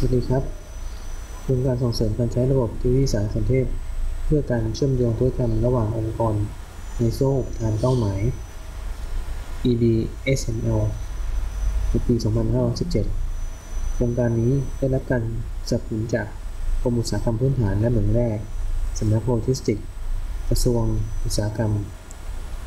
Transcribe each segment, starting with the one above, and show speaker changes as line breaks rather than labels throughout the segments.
สวัสดีครับโครงการส่งเสริมการใช้ระบบทีวีสารสนเทศ เพื่อการเชื่อมโยงธุรกรรมระหว่างองค์กร ในโซ่ฐานเป้าหมาย EDSML ในปี 2517 โครงการนี้ได้รับการสนับสนุนจากกรมอุตสาหกรรมพื้นฐานและเหมืองแร่สำนักโลจิสติก กระทรวงอุตสาหกรรม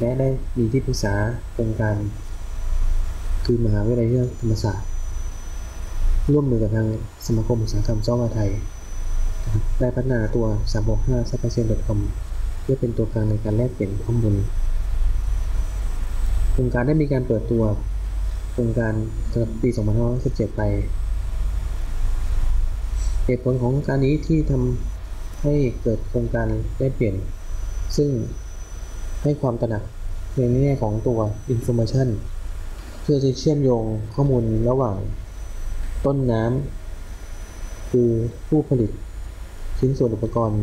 และได้มีที่ปรึกษาโครงการ คือมหาวิทยาลัยธรรมศาสตร์ ร่วมมือกับทางสมาคมอุตสาหกรรมซอฟต์แวร์ไทย ได้พัฒนาตัว 365 supply chain com เพื่อเป็นตัวกลางในการแลกเปลี่ยนข้อมูลโครงการได้มีการเปิดตัวโครงการสำหรับปี 2517 ไป เหตุผลของการนี้ที่ทำให้เกิดโครงการแลกเปลี่ยน ซึ่งให้ความตระหนักในแง่ของตัว information เพื่อจะเชื่อมโยงข้อมูลระหว่าง ต้นน้ำคือผู้ผลิตชิ้นส่วนอุปกรณ์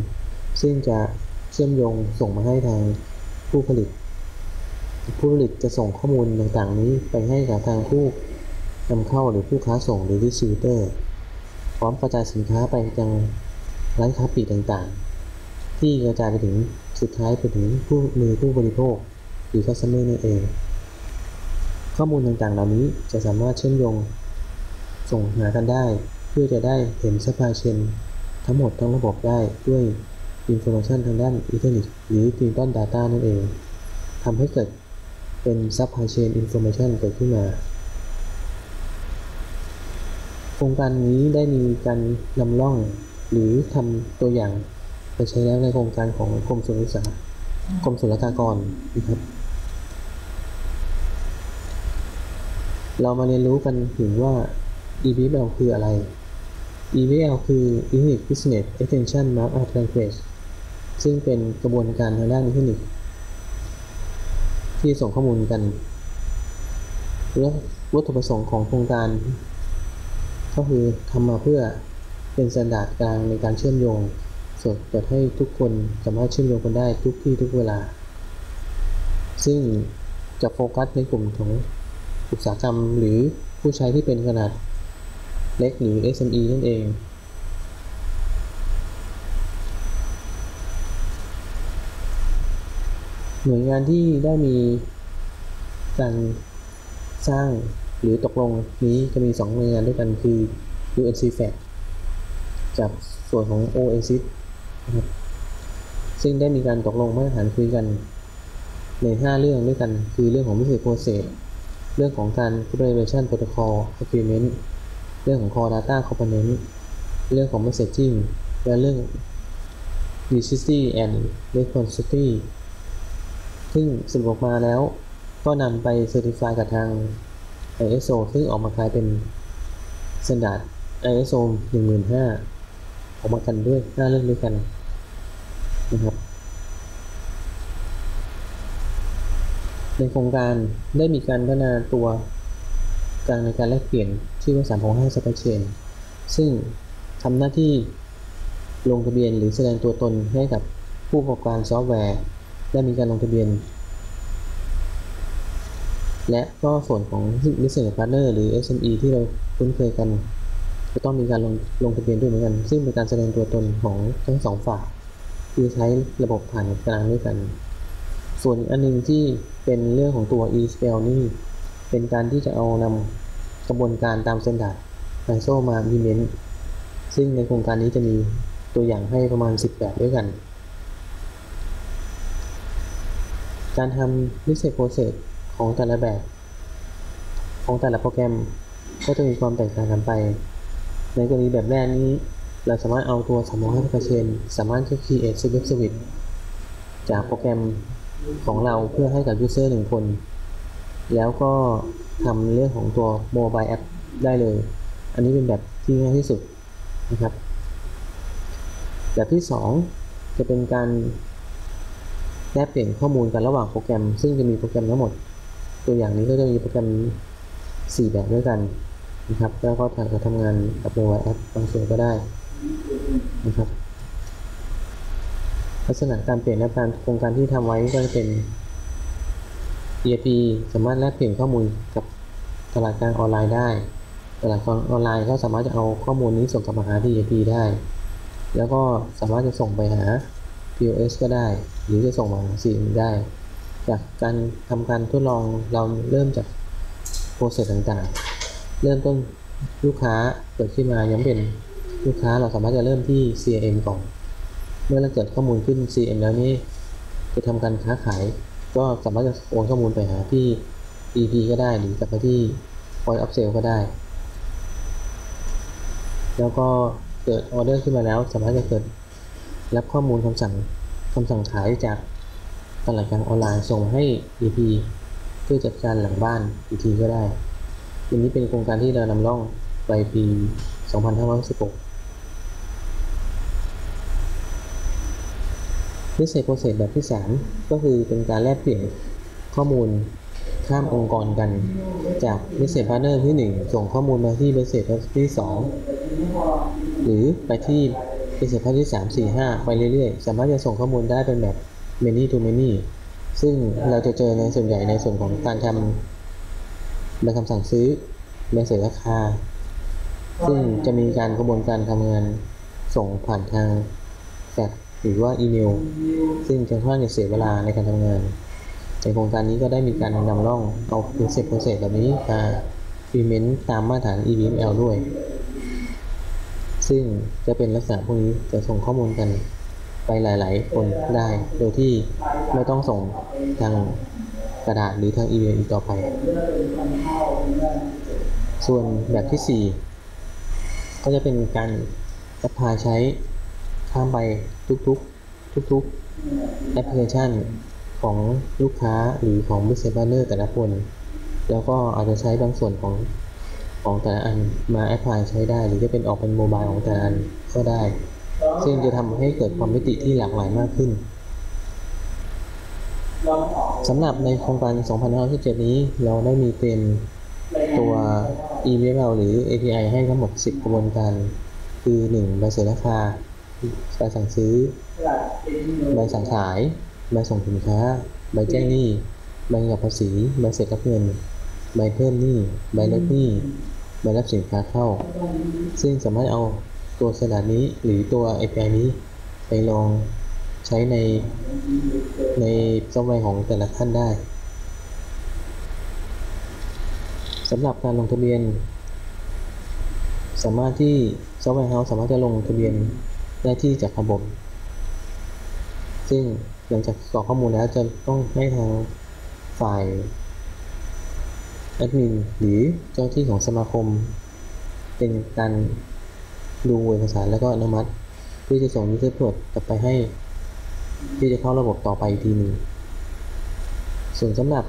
ซึ่งจะเชื่อมโยงส่งมาให้ทางผู้ผลิต ผู้ผลิตจะส่งข้อมูลต่างๆนี้ไปให้กับทางผู้นำเข้าหรือผู้ค้าส่งหรือดิสติบิวเตอร์ พร้อมกระจายสินค้าไปยังร้านค้าปลีกต่างๆ ที่กระจายไปถึงสุดท้ายไปถึงผู้มือผู้บริโภคหรือ customer นั่นเอง ข้อมูลต่างๆเหล่านี้จะสามารถเชื่อมโยง ส่งหากันได้ เพื่อจะได้เห็น supply chain ทั้งหมดทั้งระบบได้ด้วย information ทางด้านอินเทอร์เน็ตหรือ digital data นั่นเองทำให้เกิดเป็น supply chain information เกิดขึ้นมา โครงการนี้ได้มีการนำร่องหรือทำตัวอย่างไปใช้แล้วในโครงการของกรมสุรศึกษากรมศุลกากรนะครับ เรามาเรียนรู้กันถึงว่า EBL คืออะไร EBL คือ Unique Business Extension Markup Language ซึ่งเป็นกระบวนการทางด้านเทคนิคที่ส่งข้อมูลกัน และวัตถุประสงค์ของโครงการ ก็คือทำมาเพื่อเป็นสแตนดาร์ดกลางในการเชื่อมโยง ส่วนเปิดให้ทุกคนสามารถเชื่อมโยงกันได้ทุกที่ทุกเวลา ซึ่งจะโฟกัสในกลุ่มของอุตสาหกรรมหรือผู้ใช้ที่เป็นขนาด เล็กหรือ SME นั่นเอง หน่วยงานที่ได้มีการสร้างหรือตกลงนี้จะมี 2 หน่วยงานด้วยกันคือ UNC FAC กับส่วนของ OASIS นะครับซึ่งได้มีการตกลงมาตรฐานคุยกันใน 5 เรื่องด้วยกัน คือเรื่องของ Business Process เรื่องของการ Collaboration Protocol Agreement เรื่องของ Core Data Component เรื่องของ Messaging และเรื่อง Necessity and Responsibility ซึ่งสรุปออกมาแล้วก็นำไป Certify กับทาง ISO ซึ่งออกมากลายเป็น Standard ISO 15000ออกมากันด้วยหน้าเรื่องด้วยกันนะครับในโครงการได้มีการพัฒนาตัว กลางในการแลกเปลี่ยนชื่อว่า365 Supply Chain ซึ่งทำหน้าที่ลงทะเบียนหรือแสดงตัวตนให้กับผู้ประกอบการซอฟต์แวร์ ได้มีการลงทะเบียน และก็ส่วนของ Business Partner หรือ SME ที่เราคุ้นเคยกันก็ต้องมีการลงลงทะเบียนด้วยเหมือนกัน ซึ่งเป็นการแสดงตัวตนของทั้งสองฝ่ายที่ใช้ระบบผ่านกลางด้วยกัน ส่วนอันนึงที่เป็นเรื่องของตัว e-scale นี่ เป็นการที่จะเอานำกระบวนการตามสแตนดาร์ดไอโซมา implement ซึ่งในโครงการนี้จะมีตัวอย่างให้ประมาณ 10 แบบด้วยกัน การทำ business process ของแต่ละแบบ ของแต่ละโปรแกรมก็จะมีความแตกต่างกันไป ในกรณีแบบแรกนี้ เราสามารถเอาตัว365 p e r c e n สามารถจะ create service service จากโปรแกรมของเราเพื่อให้กับ user หนึ่งคน แล้วก็ทำเรื่องของตัว mobile app ได้เลย อันนี้เป็นแบบที่ง่ายที่สุดนะครับ แบบที่ 2 จะเป็นการแลกเปลี่ยนข้อมูลกันระหว่างโปรแกรม ซึ่งจะมีโปรแกรมทั้งหมด ตัวอย่างนี้ก็จะมีโปรแกรม 4 แบบด้วยกันนะครับ แล้วก็ทำงานกับ mobile app บางส่วนก็ได้นะครับลักษณะการเปลี่ยนและการโครงการที่ทำไว้ก็จะเป็น ERP สามารถแลกเปลี่ยนข้อมูลกับตลาดกลางออนไลน์ได้ ตลาดการออนไลน์ก็สามารถจะเอาข้อมูลนี้ส่งกลับมาหา DAP ได้ แล้วก็สามารถจะส่งไปหา POS ก็ได้ หรือจะส่งมาหา CM ได้ จากการทำการทดลองเราเริ่มจากโปรเซสต่างๆ เริ่มต้นลูกค้าเกิดขึ้นมายังเป็นลูกค้าเราสามารถจะเริ่มที่ CRM ก่อน เมื่อเราเกิดข้อมูลขึ้น CRM แล้วนี่จะทำการค้าขาย ก็สามารถจะโอนข้อมูลไปหาที่ EP ก็ได้หรือกลับไปที่ Point of Sale ก็ได้ แล้วก็เกิดออเดอร์ขึ้นมาแล้ว สามารถจะเกิดรับข้อมูลคำสั่งคำสั่งขายจากตลาดกลางออนไลน์ส่งมาให้ EP เพื่อจัดการหลังบ้านอีกทีก็ได้อันนี้เป็นโครงการที่เรานำร่องไปปี 2516 นิสัยโปรเซสแบบที่ 3 ก็คือเป็นการแลกเปลี่ยนข้อมูลข้ามองค์กรกัน จากบิสเซสพาร์เนอร์ที่ 1 ส่งข้อมูลมาที่บิสเซสที่ 2 หรือไปที่บิสเซสพาร์ทที่ 3 4 5 ไปเรื่อยๆ สามารถจะส่งข้อมูลได้เป็นแบบ many to many ซึ่งเราจะเจอในส่วนใหญ่ในส่วนของการทำใบคำสั่งซื้อใบเสนอราคา ซึ่งจะมีการกระบวนการทำงานส่งผ่านทางแฟก หรือว่าอีเมล ซึ่งค่อนข้างจะเสียเวลาในการทำงาน ในโครงการนี้ก็ได้มีการนำร่องเอา Basic Process แบบนี้มา implement ตามมาตรฐาน EVML ด้วย ซึ่งจะเป็นลักษณะพวกนี้จะส่งข้อมูลกันไปหลาย ๆ คนได้ โดยที่ไม่ต้องส่งทางกระดาษหรือทางอีเมลอีกต่อไป ส่วนแบบที่ 4 ก็จะเป็นการแอปพาใช้ ข้ามไปทุกๆ ทุกๆแอปพลิเคชันของลูกค้าหรือของ Business Partner แต่ละคน แล้วก็อาจจะใช้บางส่วนของของแต่ละอันมาแอปพลายใช้ได้ หรือจะเป็นออกเป็นโมบายของแต่ละอันก็ได้ ซึ่งจะทำให้เกิดความมิติที่หลากหลายมากขึ้นสำหรับในโครงการ 2517นี้เราได้มีเต็มตัว EVML หรือ API ให้ทั้งหมด 10 กระบวนการ คือ 1 ใบเสนอราคา ใบสั่งซื้อ ใบสั่งขาย ใบส่งสินค้า ใบแจ้งหนี้ ใบกำกับภาษี ใบเสร็จรับเงิน ใบเพิ่มหนี้ ใบลดหนี้ ใบรับสินค้าเข้า ซึ่งสามารถเอาตัวสลัดนี้หรือตัว API นี้ ไปลองใช้ในในซอฟต์แวร์ของแต่ละท่านได้สำหรับการลงทะเบียน สามารถที่ซอฟต์แวร์เฮาสามารถจะลงทะเบียน ได้ที่จากระบบซึ่งหลังจากกรอกข้อมูลแล้วจะต้องให้ทางฝ่ายแอดมินหรือเจ้าที่ของสมาคม เป็นการดูเอกสารแล้วก็อนุมัติเพื่อจะส่ง user code กลับไปให้ ที่จะเข้าระบบต่อไปอีกทีหนึ่งส่วนสำหรับ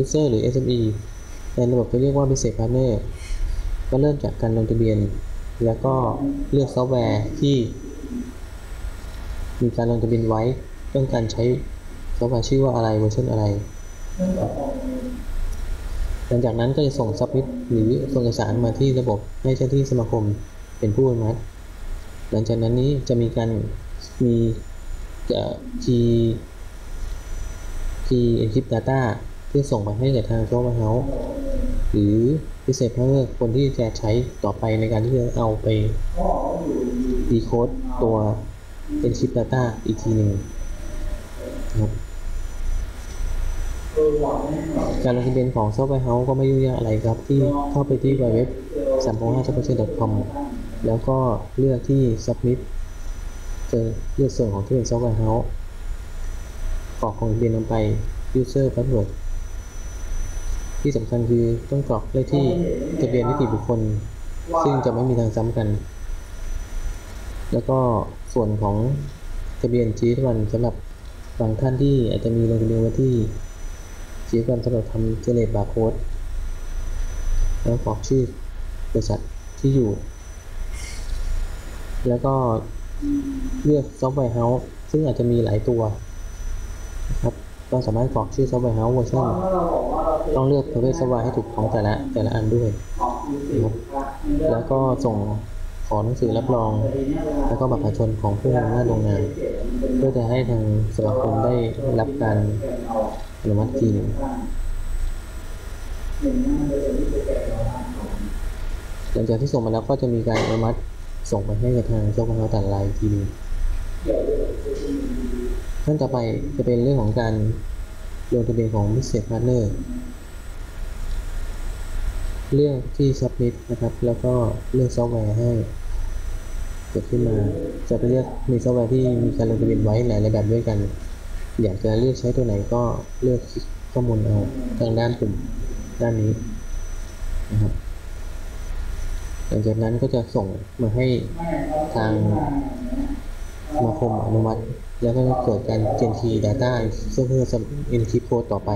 user หรือ SME ในระบบจะเรียกว่า business partner ก็เริ่มจากการลงทะเบียน แล้วก็เลือกซอฟต์แวร์ที่มีการลงทะเบียนไว้ต้องการใช้ซอฟต์แวร์ชื่อว่าอะไรเวอร์ชันอะไร หลังจากนั้นก็จะส่ง submit หรือส่งเอกสารมาที่ระบบให้เจ้าที่สมาคมเป็นผู้อนุมัติหลังจากนั้นนี้จะมีการมีจะ key key encrypt data เพื่อส่งไปให้กับทาง software house หรือ business partner คนที่จะใช้ต่อไปในการที่จะเอาไป decode ตัว encrypt data อีกทีหนึ่งครับการลงทะเบียนของ Software House ก็ไม่ยุ่งยากอะไรครับ ที่เข้าไปที่เว็บ3 6 5 software com แล้วก็เลือกที่ Submit จะเลือกส่วนของที่เป็น Software House กรอกของทะเบียนลงไป User Password ที่สำคัญคือต้องกรอกเลขที่ทะเบียนนิติบุคคล ซึ่งจะไม่มีทางซ้ำกัน แล้วก็ส่วนของทะเบียนชีตวันสำหรับบางท่านที่อาจจะมีลงทะเบียนไว้ที่ชี้กันสำหรับทำเจเนเรตบาร์โค้ดแล้วกรอกชื่อบริษัทที่อยู่ แล้วก็เลือกซอฟต์แวร์เฮาส์ซึ่งอาจจะมีหลายตัวครับก็สามารถกรอกชื่อซอฟต์แวร์เฮาส์เวอร์ชัน ต้องเลือกประเภทซอฟต์แวร์ให้ถูกของแต่ละแต่ละอันด้วยนะครับแล้วก็ส่งขอหนังสือรับรอง แล้วก็บัตรประชาชนของผู้มีอำนาจลงนามเพื่อจะให้ทางสมาคมได้รับการอนุมัติทีหนึ่งหลังจากที่ส่งมาแล้วก็จะมีการอนุมัติส่งไปให้กับทางเจ้าของแต่ละรายกทีนึงขั้นต่อไปจะเป็นเรื่องของการ ลงทะเบียนของ Business Partner เลือกที่ Submit นะครับ แล้วก็เลือกซอฟต์แวร์ให้เกิดขึ้นมา จะไปเลือกมีซอฟต์แวร์ที่มีการลงทะเบียนไว้หลายๆแบบด้วยกัน อยากจะเลือกใช้ตัวไหนก็เลือกคลิกข้อมูลเอาทางด้านปุ่มด้านนี้นะครับหลังจากนั้นก็จะส่งมาให้ทางสมาคมอนุมัติ แล้วก็จะเกิดการ Gen Key Data เพื่อเพื่อ encrypt code ต่อไป